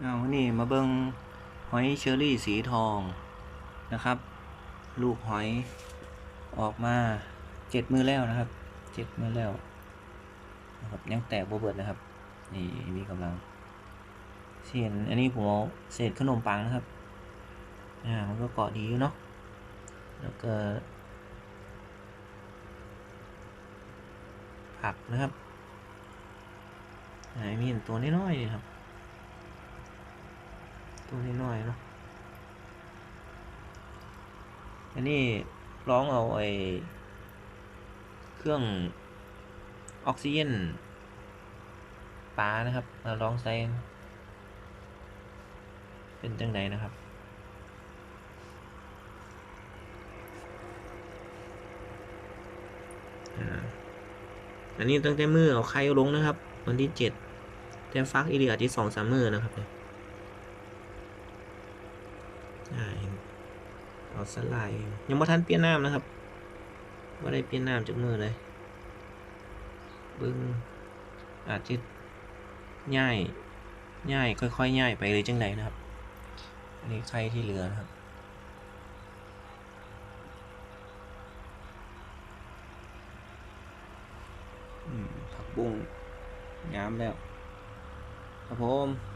เอานี่มาเบิงหอยเชอรี่สีทองนะครับ ลูกหอยออกมาเจ็ดมือแล้วนะครับเจ็ดมือแล้วนะครับยังแตกบ่เบิดนะครับ นี่มีกำลังเศษอันนี้ผมเอาเศษขนมปังนะครับอ่ามันก็เกาะดีอยู่เนาะแล้วก็ ผักนะครับไหนมีเห็นตัวน้อยๆนี่ครับ ตัวน้อยๆเนาะอันนี้ร้องเอาไอ้เครื่องออกซิเจนปลานะครับมาลองใส่เป็นจังไดนะครับ อันนี้ตั้งแต่มือเอาไข่ลงนะครับ วันที่เจ็ดแต่ฟักอีเดียที่สองสามมือนะครับเนี่ย เอาสไลด์ยังไม่ทันเปลี่ยนน้ำนะครับว่าได้เปลี่ยนน้ำจากมือเลยบึ้งอาจจะง่ายง่ายค่อยๆง่ายไปเลยจังใดนะครับ อันนี้ไข่ที่เหลือนะครับอืมผักบุ้งงามแล้วครับผม